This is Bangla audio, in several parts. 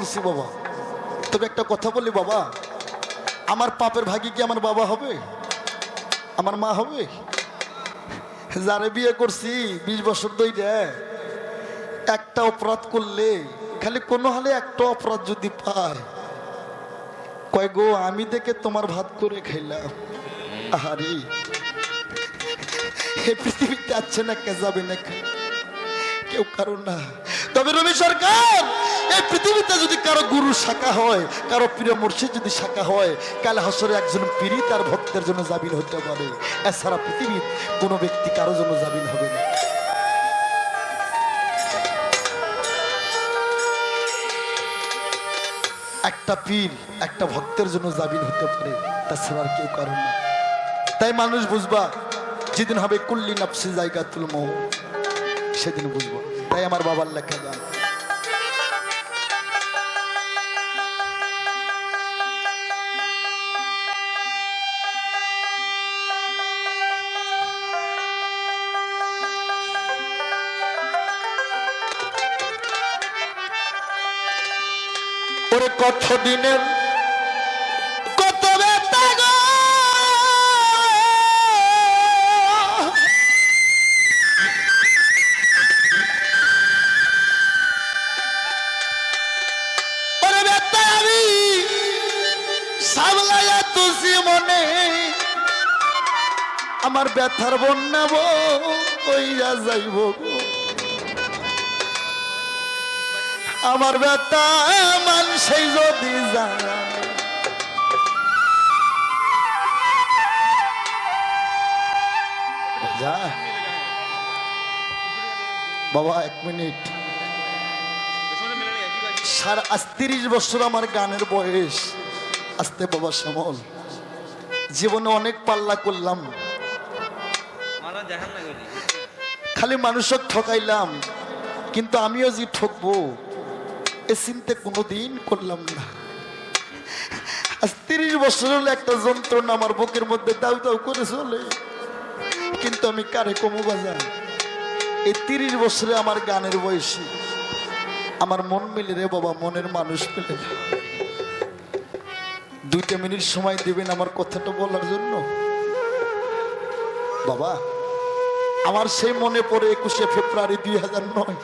বলছি, বাবা, তবে একটা কথা বলি, বাবা। আমার পাপের ভাগি কি আমার বাবা হবে? আমার মা হবে? যারে বিয়ে করছি বিশ বছর ধরে একটা অপরাধ করলে, খালি কোনো হালে একটা অপরাধ যদি পায়, কয় গো, আমি দেখে তোমার ভাত করে খাইলাম। আহারে এই পৃথিবীতে আছে না কে যাবে না কেউ কারও না। তবে রবি সরকার এই পৃথিবীতে যদি কারও গুরু শাখা হয়, কারও প্রিয় মুর্শিদ যদি শাখা হয়, কাল হাসরে একজন পীড়ি তার ভক্তের জন্য জামিন হতে পারে। এছাড়া পৃথিবীর কোনো ব্যক্তি কারও জন্য জামিন হবে না। একটা পীর একটা ভক্তের জন্য জামিন হতে পারে, তাছাড়া আর কেউ কারণ না। তাই মানুষ বুঝবা, যেদিন হবে কুল্লি নাপসি জায়গা তুলম সেদিন বুঝব। তাই আমার বাবার লেখা গান কত দিনের কত ব্যথা আমি সামলাইয়া তুসি মনে। আমার ব্যথার বন্যা বইয়া যাইব গো। আমার ব্যথা মানুষই যদি জানে বাবা এক মিনিট। সারা আজ তিরিশ বছর আমার গানের বয়স। আসতে বাবা শ্যামল। জীবনে অনেক পাল্লা করলাম। খালি মানুষক ঠকাইলাম। কিন্তু আমিও যে ঠকবো এ চিন্তা কোনোদিন করলাম না। আজ তিরিশ বছর হলো একটা যন্ত্রণা আমার বুকের মধ্যে দাউ দাউ করে চলে। কিন্তু আমি কারে কমু বাজার? এই তিরিশ বছরে আমার গানের বয়সী, আমার মন মিলে রে বাবা, মনের মানুষ পেলে দুইটা মিনিট সময় দিবেন আমার কথাটা বলার জন্য? বাবা, আমার সেই মনে পড়ে একুশে ফেব্রুয়ারি দুই হাজার নয়।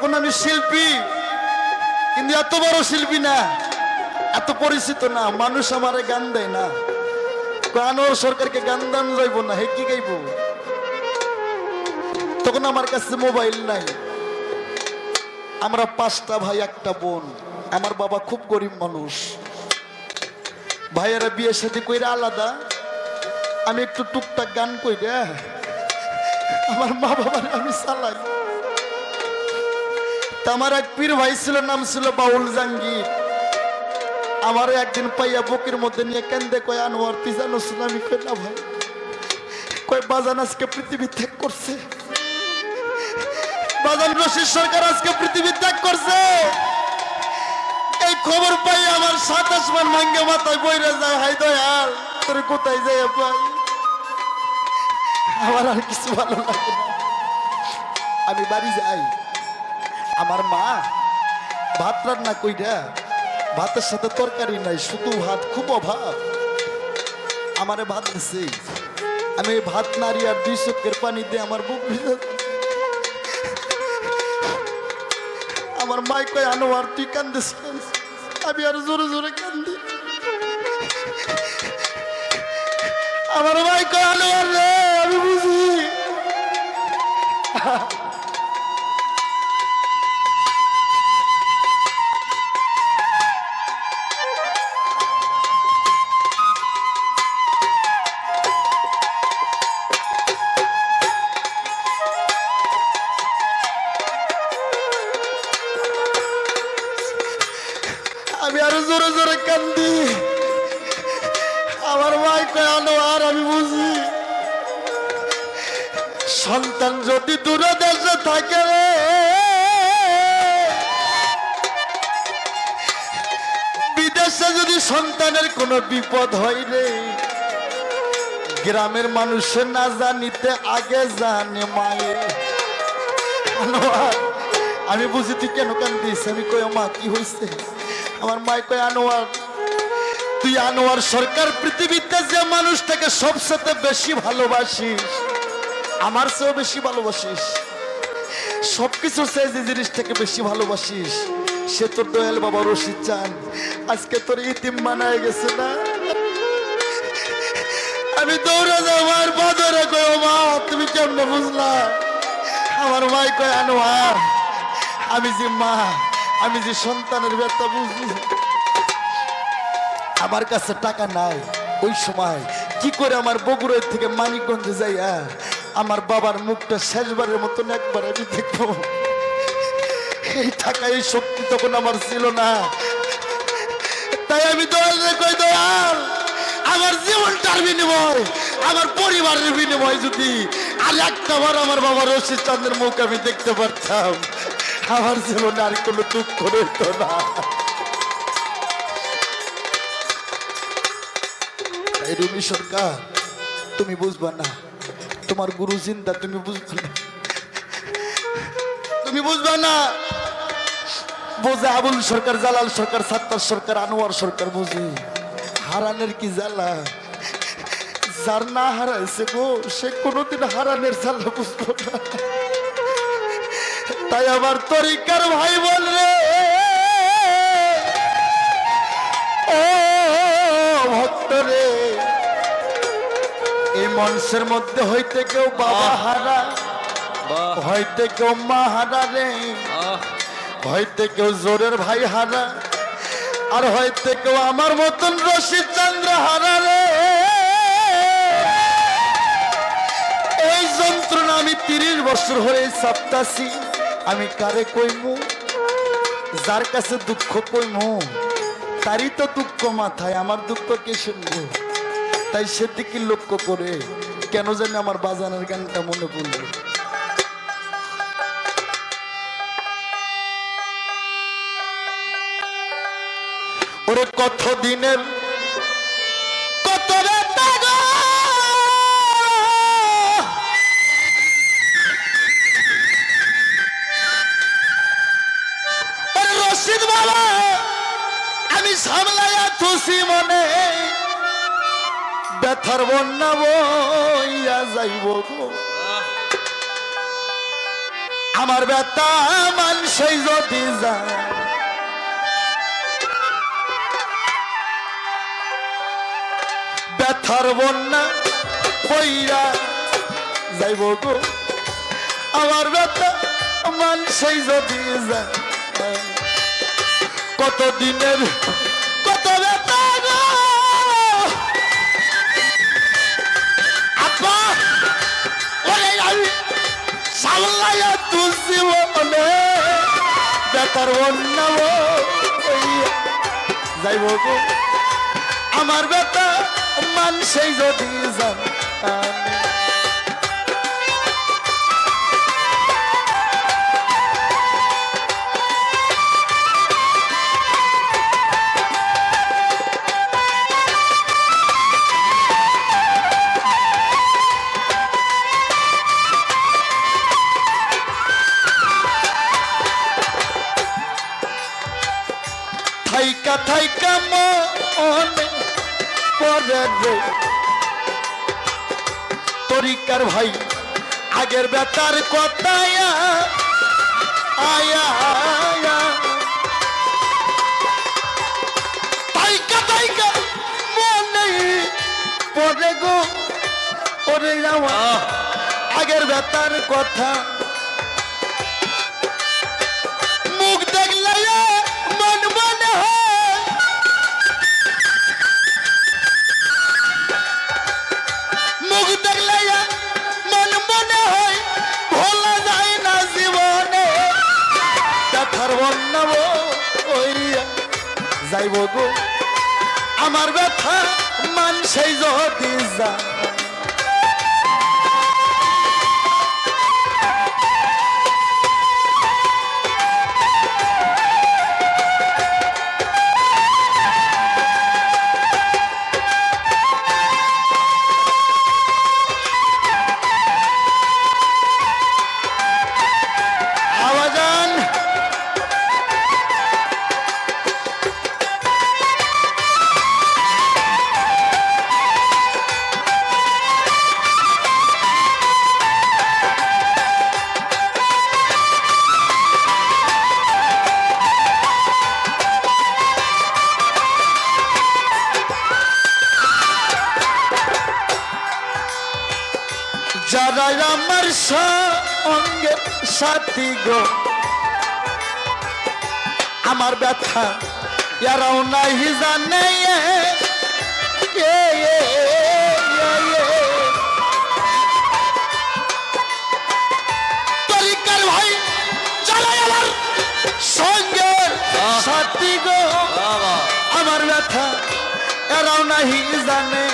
তখন আমি শিল্পী, কিন্তু এত বড় শিল্পী না, এত পরিচিত না, মানুষ আমারে গান দেয় না। আনোয়ার সরকারকে গান দান যাইব না, হে কি গাইব? তখন আমার কাছে মোবাইল নাই। আমরা পাঁচটা ভাই, একটা বোন। আমার বাবা খুব গরিব মানুষ। ভাইয়েরা বিয়ে সাথে কইরা আলাদা। আমি একটু টুকটাক গান কই, রে। আমার মা বাবার আমি চালাই। আমার এক পীর ভাই ছিল, নাম ছিল বাউল জাঙ্গির আমার একদিন পাইয়া বুকের মধ্যে নিয়ে কেন্দে কয়, আনোয়ার, তুই জানোস না আমি কই না ভাই? কয়, বাজান আজকে পৃথিবী ত্যাগ করছে। বাজান রশিদ সরকার আজকে পৃথিবী ত্যাগ করছে। এই খবর পাই আমার সাত আসমান ভাঙ্গে মাথায় বইরে যায় হাই দয়াল, তোর কোথায় যায় ভাই? আমার আর কিছু ভালো লাগে আমি বাড়ি যাই। আমার মা। ভাত রান্না কইরা ভাতের সাথে তরকারি নাই, শুধু ভাত, খুব অভাব। আমারে ভাত দিছে। আমি ভাত নাড়ি আর দুই চোখের পানি দিয়ে আমার বুক আমার মাই কয় আর তুই কান্দিস আমি আর জোরে জোরে কান্দি। আমার মাই কয়, আনো আর রে, আমি বুঝি। থাকে বিদেশে যদি সন্তানের কোনো বিপদ হয় রে, গ্রামের মানুষের না জানিতে আগে জানে মায়ে। আমি বুঝি তুই কেন কান্দিস? আমি কই, মা, কি হয়েছে আমার মায় কয়, আনোয়ার, তুই আনোয়ার সরকার, পৃথিবীতে যে মানুষটাকে সবসাথে বেশি ভালোবাসিস, আমার চেয়েও বেশি ভালোবাসিস। সবকিছু সে যে জিনিসটাকে বেশি ভালোবাসিস। সে তোর দয়াল বাবা রশিদ চান। আজকে তোর ইতিম বানায় গেছে না? আমি দৌড়ে আমার বাদরে কয় মা, তুমি কেমনে বুঝলা? আমার মাই কয়, আনোয়ার, আমি যে মা, আমি যে সন্তানের ব্যথা বুঝি। আমার কাছে টাকা নাই। ওই সময় কি করে আমার বগুড়ার থেকে মানিকগঞ্জে যাইয়া আমার বাবার মুখটা শেষবারের মতন একবার আমি দেখব। এই টাকা এই শক্তি তখন আমার ছিল না। তাই আমি দয়াল কই, দয়াল, আমার জীবনটার বিনিময়, আমার পরিবারের বিনিময় যদি আর একটা বার আমার বাবা রশিদ চন্দ্রের মুখ আমি দেখতে পারতাম, আমার জীবনে আর কোনো দুঃখ রইত না। রুমি সরকার, তুমি বুঝবা না তোমার গুরু চিন্তা তুমি বুঝবা না। তুমি বুঝবা না। বোঝে আবুল সরকার জালাল সরকার সাত্তার সরকার আনোয়ার সরকার বুঝে। হারানের কি জ্বালা? যার না হারাইছে গো সে কোনোদিন হারানের জ্বালা বুঝব না। তাই আবার তরিকার ভাই বল রে। ও ভক্ত রে। মনসের মধ্যে হইতে কেউ বাবা হারা হইতে কেউ মা হারা রে। হয়তো কেউ জোরের ভাই হারা আর হয়তো কেউ আমার মতন রশিদ চন্দ্র হারা রে। এই যন্ত্রণা আমি তিরিশ বছর হয়ে সাপ্তাসি আমি কারে কইমু? যার কাছে দুঃখ কইমু তারই তো দুঃখ মাথায় আমার দুঃখ কে শুনব তাই সেদিকে লক্ষ্য করে কেন জানি আমার বাজানের গানটা মনে পড়ল। ওরে কত দিনের, কত রশিদ বাবা, আমি সামলাইয়া খুশি মনে। ব্যথার বন্যা বইয়া যাইব আমার ব্যথা মানুষই যদি যায়, ব্যথার বন্যা বইরা যাইব আমার ব্যথা মানুষই যদি যায় কত সামলাইয়া তুলছি বলে বেতার বন্যা বইয়া যাইব আমার বেটা মানুষই যদি জানে থাইকা মনে পরে রে তরিকার ভাই আগের বেতার কথায় আয়া? আয়া। থাইকা থাইকা মনে পরে গো ওরে আমার আগের বেতার কথা ব্যথার বন্যা ওইয়া যাইব গো? আমার ব্যথা মানসেই যদি যায় যারা আমার সঙ্গে সাথী গো। আমার ব্যথা এরাও নাই জানে। এ, এ, এ, এ, এ। তরিকার ভাই যারা আমার সঙ্গে সাথী গো। বাবা। আমার ব্যথা এরাও নাহি জানে।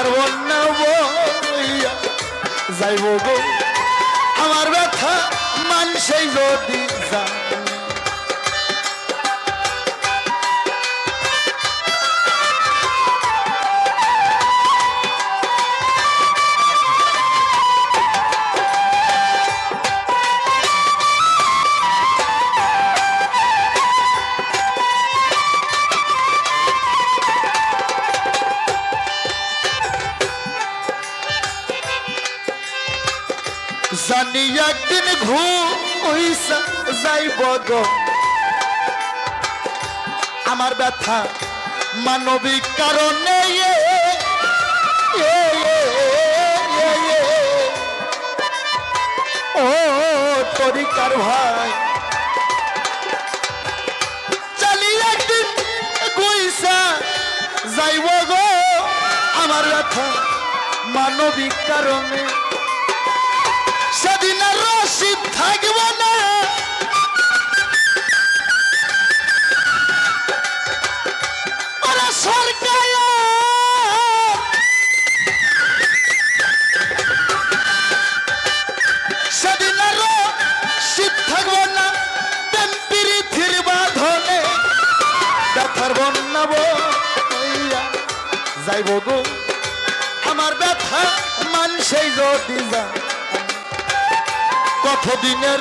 ব্যথার বন্যা বইয়া যাইব গো। আমার ব্যথা মানুষই যদি জানে একদিন ঘুইসা যাইব আমার ব্যথা মানবিক কারণে। ও তরিকার ভাই যাইব গো। আমার ব্যথা মানবিক কারণে রসিদ থাকব না। ওরা সরকার। সেদিন আর রসিদ থাকব না। প্রেম প্রীতির বাঁধনে ব্যথার বন্যা যাইব গো। আমার ব্যথা মানুষই যদি যা কতদিনের?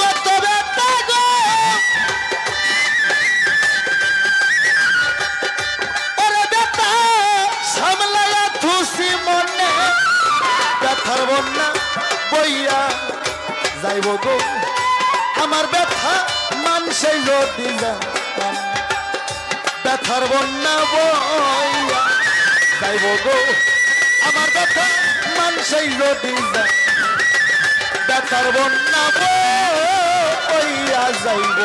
কত ব্যথা গো মনে। ব্যথার বন্যা বইয়া আমার ব্যথা মানুষই যদি ব্যথার বন্যা বইয়া যাইব গো। আমার ব্যথা মানুষই যদি হইয়া তার বন্যা হইয়া যাইব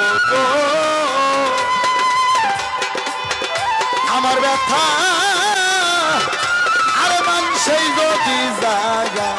আমার ব্যথা আর মানুষই যদি জাগা